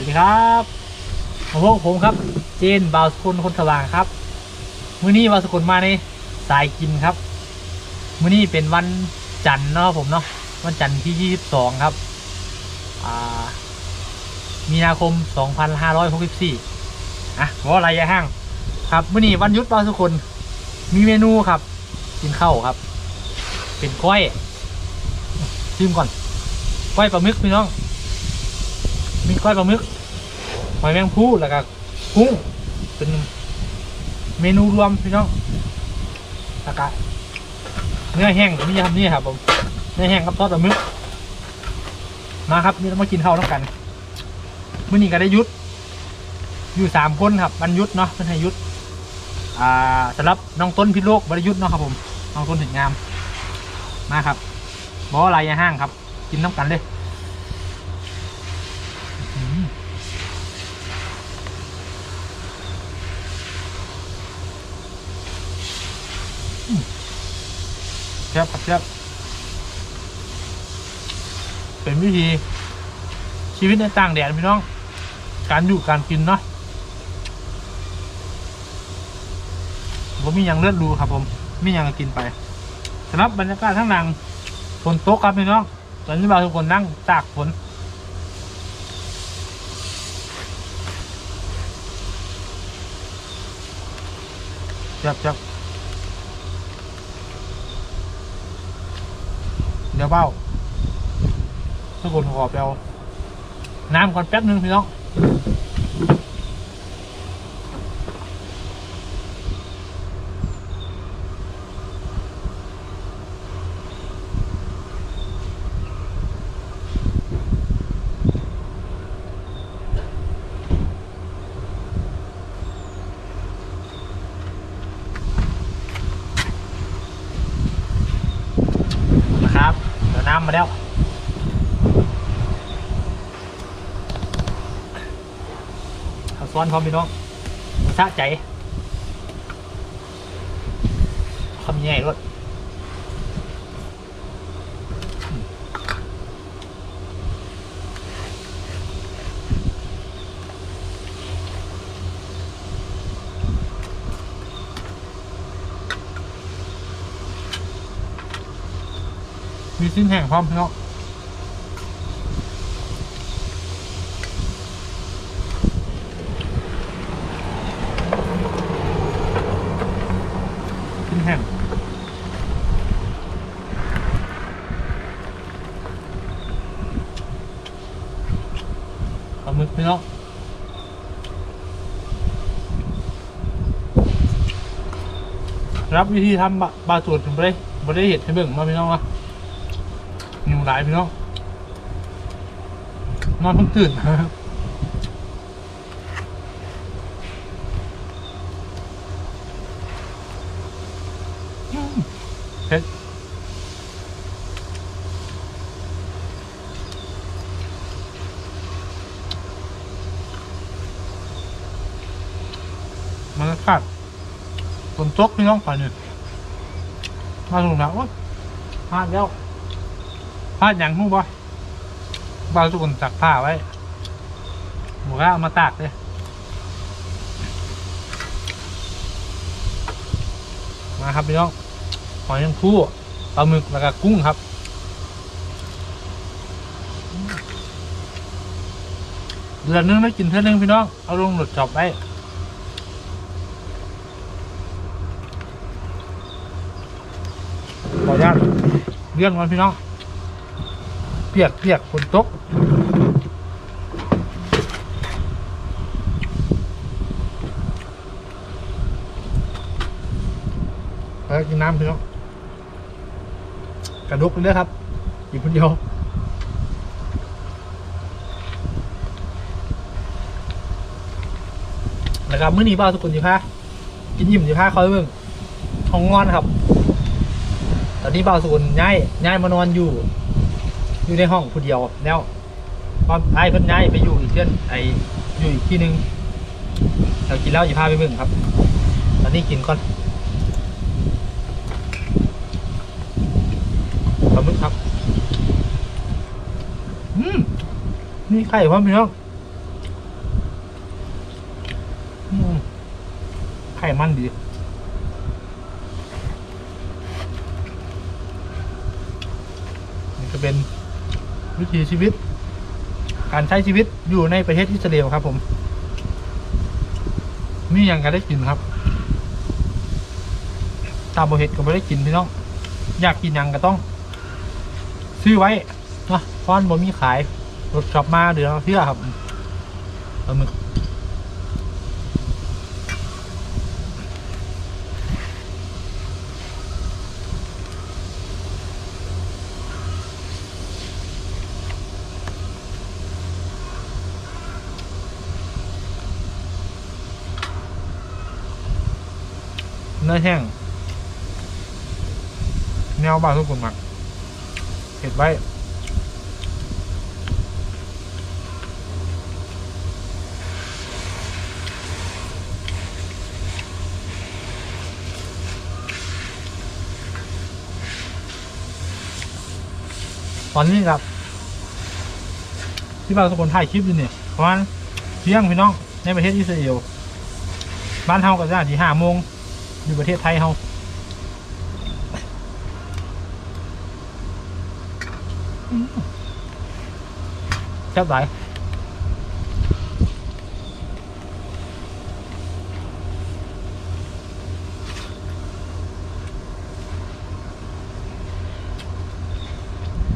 วัสดีครับผมพวกผมครับ เจนบาวสกุลคนสว่างครับมื้อนี้บาวสกุลมาในสายกินครับมื้อนี้เป็นวันจันทร์เนาะผมเนาะวันจันทร์ที่ 22 ครับอ่ามีนาคม 2564อะว่าอะไรยะห้าง ครับมื้อนี้วันยุดบาวสกุลมีเมนูครับ กินข้าวครับ เป็นก้อยชิมก่อนก้อยปลาหมึกพี่น้อง มีก้อยปลาหมึกหอยแมงภู่แล้วก็กุ้งเป็นเมนูรวมพี่น้องแล้วก็เนื้อแห้งนี่ครับนี่ครับผมเนื้อแห้งกับทอดปลาหมึกมาครับนี่เรามากินข้าวต้องกันมื่อนี้ก็ได้ยุด อยู่สามคนครับวันหยุดเนาะเพื่อนให้ยุดอ่าสำหรับน้องต้นพิโลกบริยุทธ์เนาะครับผมน้องต้นถึงงามมาครับบออะไรยาห้างครับ กินน้ำกันเลยอื้อหืออืม แซ่บครับแซ่บเป็นวิธีชีวิตในต่างแดนพี่น้อง การอยู่การกินเนาะผมมีอย่างเลือดรูครับ ผมมีอย่างกินไปสำหรับบรรยากาศข้างหลังฝนตกครับพี่น้อง ตอนนี้เราทุกคนนั่งตากฝนจับจับ ดี๋ยวเบ้าทุกคนขอเปเอาน้ำก่อนแป๊บนึงพี่น้อง นะครับเดี๋ยวน้ำ มาแล้วข้าซ้อนพร้อมพี่น้องสะใจคำใหญ่รถ สิ้นแห้งพร้อมพี่น้องขึ้นแห้งปลาหมึกพี่น้องรับวิธีทำบะบาสูตรถึงไปบ่ได้เห็ดให้เบิ่งมาพี่น้องวะ หลายพี่น้องนอนเพิ่งตื่นเผ็ดมันก็ขาดฝนตกพี่น้องฝ่ายหนึ่งมาถูกแล้วโอ๊ยพลาดแล้ว พลาดอย่างหูบ่บางทุกคนจักผ้าไว้หมูก็เอามาตากเลยมาครับพี่น้องหอยนางรมปลาหมึกแล้วก็กุ้งครับเดือนนึงได้กินเท่านึงพี่น้อง เอาลงหลุดจอบไว้ขออนุญาตเลื่อนก่อนพี่น้อง ปียกเปียกฝนตกแล้วกินน้ำพี่น้องกระดกเลยครับ อยู่คนเดียวนะครับมื้อนี้บ้าวทุกคนสิพากินอิ่มสิพาคอยเบิ่งห้องงอนครับ ตอนนี้บ้าวสุกุลย้ายย้ายมานอนอยู่ อยู่ในห้องผู้เดียวแล้วตอนท้ายเพิ่นย้ายไปอยู่อีกเพื่อนไออยู่อีกที่นึงเรากินแล้วอย่าพาไปมึนงครับ ตอนนี้กินก่อนขอบคุณครับอืมนี่ไข่พ่อพี่น้องไข่มันดีนี่ก็เป็น วิถีชีวิต การใช้ชีวิตอยู่ในประเทศอิสราเอลครับ ผมนี่ยังกันได้กินครับ ตามโบเห็ดก็ไม่ได้กินพี่น้องอยากกินยังก็ต้อง ซื้อไว้นะเพราะมันบ่มีขายรถช็อปมาเดือนละเชื่อครับปลาหมึก เนื้อแห้ง แนวบาทุกคนมักเห็ดไว้ตอนนี้ครับที่บ้าทุกคนถ่ายคลิปอยู่เนี่ยประมาณเที่ยงพี่น้องในประเทศอิสราเอลบ้านเฮาก็จะที่ห้าโมง อยู่ประเทศไทยเฮาแซ่บหลาย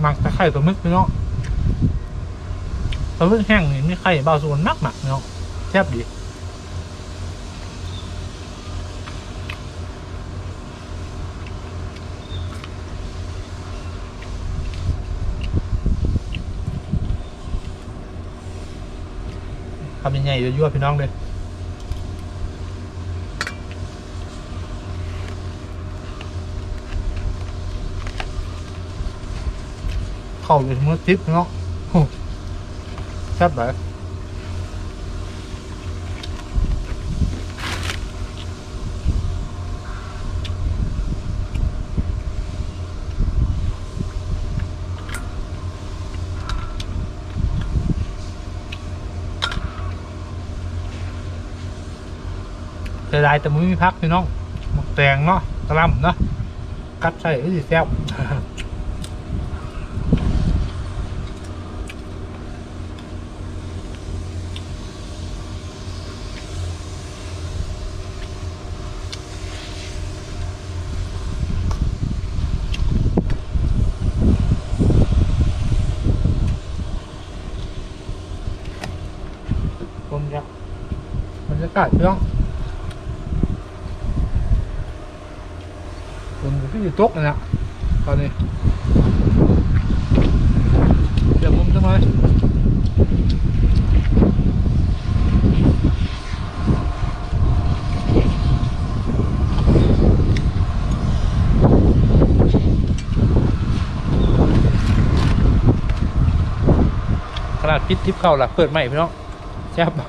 หมักตะไคร่ปลาหมึกพี่น้องปลาหมึกแห้งนี่ไมีไข่เบาส่วนมากหมักพี่น้องแซ่บดี ทำยังไงยั่วๆพี่น้องเลยเข้าไปมือทิพย์พี่น้องโอ้แซ่บเลย ยดายแต่มือมีพักพี่น้องหมกแตงเนาะกระหลำเนาะกัดใส่เอ้ยแซ่บผมจะบรรยากาศพี่น้องผมอยู่ ที่อยู่ต๊ะนะตอนนี้เดี๋ยวผมจะมขนาดพิษทิพเข้าลักเปิดใหม่พี่น้องแซ่บต้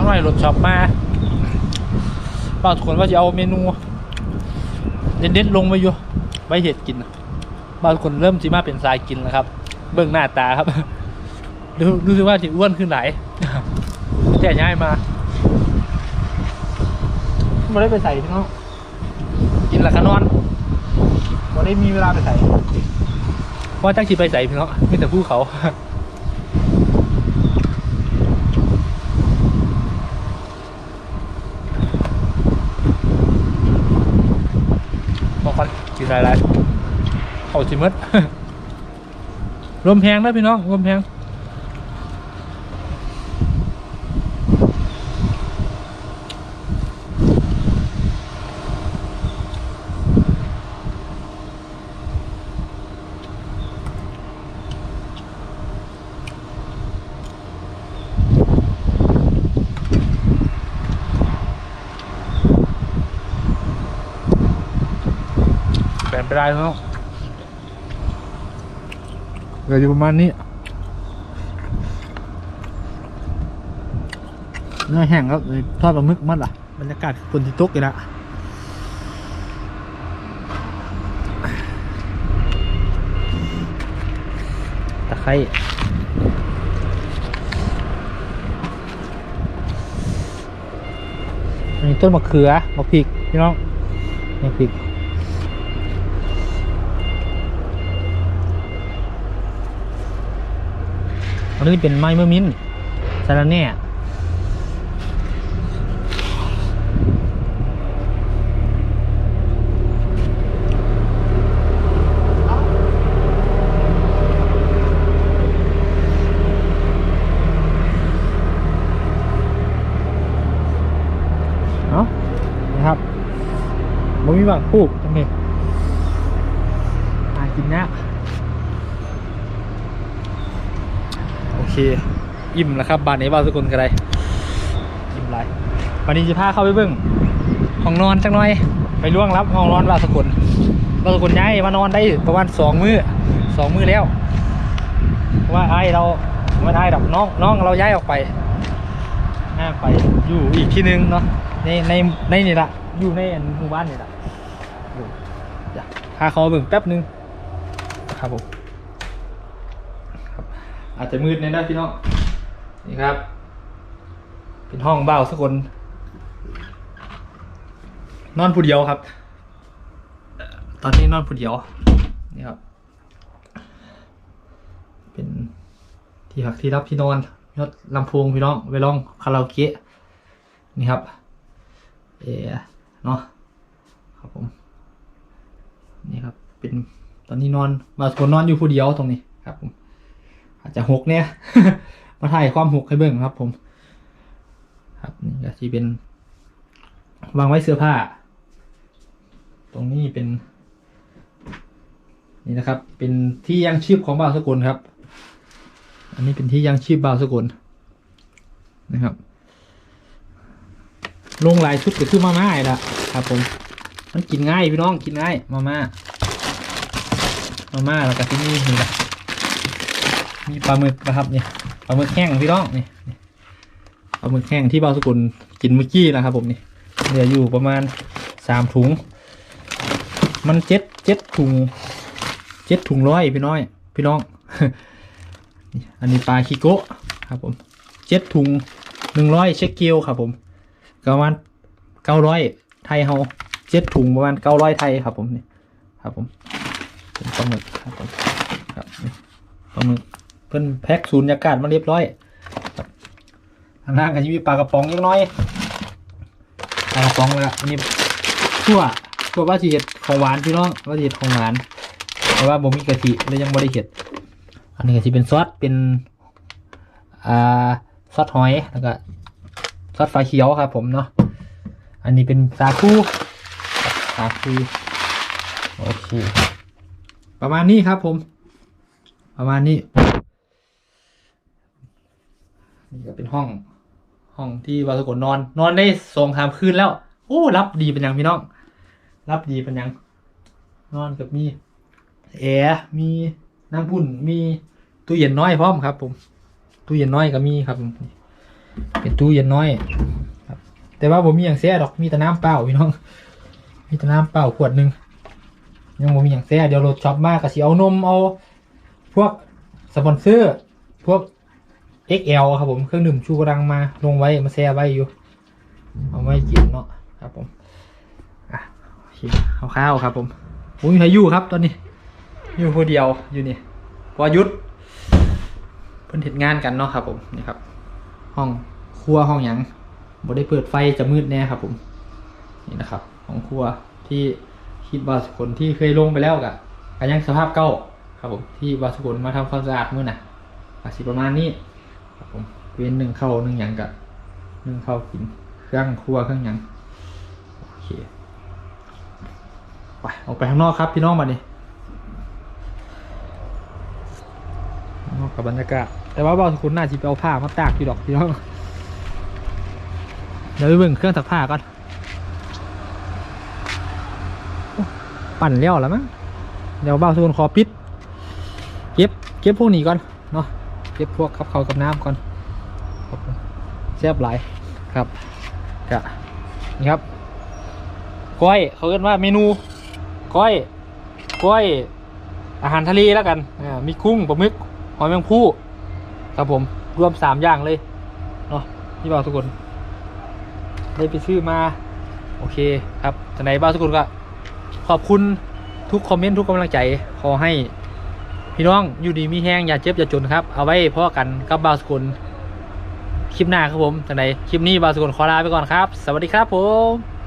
องให้ รถช็อปมาบางคนว่าจะเอาเมนู เด็ดๆลงไปอยู่ไว้เห็ดกินบางคนเริ่มจีมาเป็นสายกินแล้วครับ เบิ่งหน้าตาครับดูรู้สึกว่าจะอ้วนขึ้นไหนแต่ย้ายมาไม่ได้ไปใส่พี่น้องกินและก็นอนพอได้มีเวลาไปใส่เพราะจักชีไปใส่พี่เนาะมีแต่ผู้เขา บอ กินอะไรๆเขาสิมดรวมแพงนะพี่น้องรวมแพง ไปได้แล้วเหลืออยู่ประมาณนี้เนื้อแห้งครับเลยทอดปลาหมึกมัดล่ะบรรยากาศฝนที่ตกอยู่แล้วบไคร้อันนี้ต้นมะเขือมะพริกพี่น้องมะพริก อันนี้เป็นไม้เมื่อมิ้นสาระแน่เนาะนะครับบ่มีบางปลูกตรงนี้หากินยาก โอ เค อิ่มแล้วครับบ้านนี้บ้านสกุลกันไรอิ่มไรวันนี้จะพาเข้าไปเบิ้งห้องนอนจังหน่อย ไปล่วงรับห้องนอนบ้านสกุลบ้านสกุลย้ายมานอนได้ประมาณสองมื้อสองมื้อแล้วเพราะว่าไอ้เราไม่ได้ดอกน้องน้องเราย้ายออกไปย้าไปอยู่อีกที่นึงเนาะในในในนี่ละอยู่ในหมู่บ้านนี่ละอยู่เดี๋ยวพาเขาเบิ่งแป๊บนึงครับผม อาจจะมืดในอยนะพี่น้องนี่ครับ เป็นห้องเบาสักคน นอนผู้เดียวครับ ตอนนี้นอนผู้เดียวนี่ครับ เป็นที่พักที่รับที่นอนยศลำโพงพี่น้องไปลองคาราโอเกะนี่ครับ เอเนาะครับผมนี่ครับ เป็นตอนนี้นอนมาสวนนอนอยู่ผู้เดียวตรงนี้ครับผม อาจจะหกเนี่ยมาถ่ายความหกให้เบิ่งครับผม ครับนี่ก็ที่เป็น วางไว้เสื้อผ้า ตรงนี้เป็น นี่นะครับ เป็นที่ยังชีพของบ่าวสกุลครับ อันนี้เป็นที่ยังชีพบ่าวสกุลนะครับลงหลายชุดก็คือมาม่าอีกละครับผมมันกินง่ายพี่น้องกินง่ายมาม่ามาม่าแล้วก็ที่นี่นี่แหละ มีปลาหมึกนะครับนี่ปลาหมึกแห้งพี่น้องนี่ปลาหมึกแห้งที่บาสกุลกินเมื่อกี้นะครับผมนี่เหลืออยู่ประมาณสามถุง มันเจ็ดเจ็ดถุงเจ็ดถุงร้อยพี่น้อย พี่น้องนี่อันนี้ปลาคิโกะครับผมเจ็ดถุงหนึ่งร้อยเช็คเกียวครับผมประมาณเก้าร้อยไทยเฮาเจ็ดถุงประมาณเก้าร้อยไทยครับผมนี่ครับผมปลาหมึกครับผมครับปลาหมึก เพิ่นแพ็คศูนยากาศมาเรียบร้อยครับทางล่างก็จะมีปลากระป๋องเล็กน้อยปลากระป๋องแล้วก็อันนี้ทั่วทั่วว่าสิเห็ดของหวานพี่น้องว่าสิเห็ดของหวานเพราะว่าบ่มีกะทิเลยยังบ่ได้เห็ด อันนี้ก็สิเป็นซอสเป็นอ่าซอสหอยแล้วก็ซอสฟ้าเขียวครับ ผมเนาะอันนี้เป็นสาคูสาคูโอเคประมาณนี้ครับผม ประมาณนี้ นี่ก็เป็นห้อง ห้องที่วาสกลนอน นอนได้สองสามคืนแล้ว โอ้รับดีเป็นยังพี่น้อง รับดีเป็นยัง นอนกับมีแอร์มีน้ำพุ่นมีตู้เย็นน้อยพร้อมครับ ผม ตู้เย็นน้อยก็มีครับ เป็นตู้เย็นน้อยครับ แต่ว่าผมมีอย่างแซ่ดอกมีแต่น้ำเปล่าพี่น้อง มีแต่น้ำเปล่าขวดหนึ่งยังผมมีอย่างแซ่เดี๋ยวรถช็อปมากก็สิเอานมเอา พวกสปอนเซอร์ พวก XL ครับผมเครื่องดื่มชูกำลังมาลงไว้มาแช่ไว้อยู่ เอาไว้กินเนาะครับผมอะโอเคคร่าวครับผมผมมีใครอยู่ครับตอนนี้ อยู่คนเดียวอยู่นี่พอยุดเพิ่นเห็นงานกันเนาะครับผมนี่ครับ ห้องครัวห้องหยังบ่ได้เปิดไฟจะมืดแน่ครับ ผมนี่นะครับห้องครัวที่คิดว่าสุคนที่เคยลงไปแล้วกะก็ยังสภาพเก่าครับผมที่วาสกุลมาทำความสะอาดมื้อน่ะอาจสิประมาณนี้ ครับผมเว้นหนึ่งเข้าหนึ่งหยังกะหนึ่งเข้ากินเครื่องครัวเครื่องหยังโอเคไปออกไปข้างนอกครับพี่น้องมาดิข้างนอกกับบรรยากาศแต่ว่าบอสคุณน่าจะไปเอาผ้ามาตากอยู่ดอกพี่น้องเดี๋ยวไปเบิ่งเครื่องซักผ้าก่อนปั่นแล้วแล้วมั้งเดี๋ยวบ้าวสกุลขอปิด เก็บเก็บพวกนี้ก่อนเนาะ เก็บพวกขับเขากับน้ำก่อนแซ่บหลายครับกะนี่ครับก้อยเขาเรียกว่าเมนูก้อยก้อยอาหารทะเลแล้วกันมีกุ้งปลาหมึกหอยแมงผู้ครับผมรวมสามอย่างเลยเนาะพี่บ่าวทุกคน ได้ไปซื้อมา โอเคครับทางไหนบ้างทุกคนก็ขอบคุณทุกคอมเมนต์ทุกกำลังใจขอให้ พี่น้องอยู่ดีมีแห้งอย่าเจ็บอย่าจนครับ เอาไว้พ่อกันกับบาวสกุลคลิปหน้าครับผมจังไหนคลิปนี้บาวสกุลขอลาไปก่อนครับ สวัสดีครับผม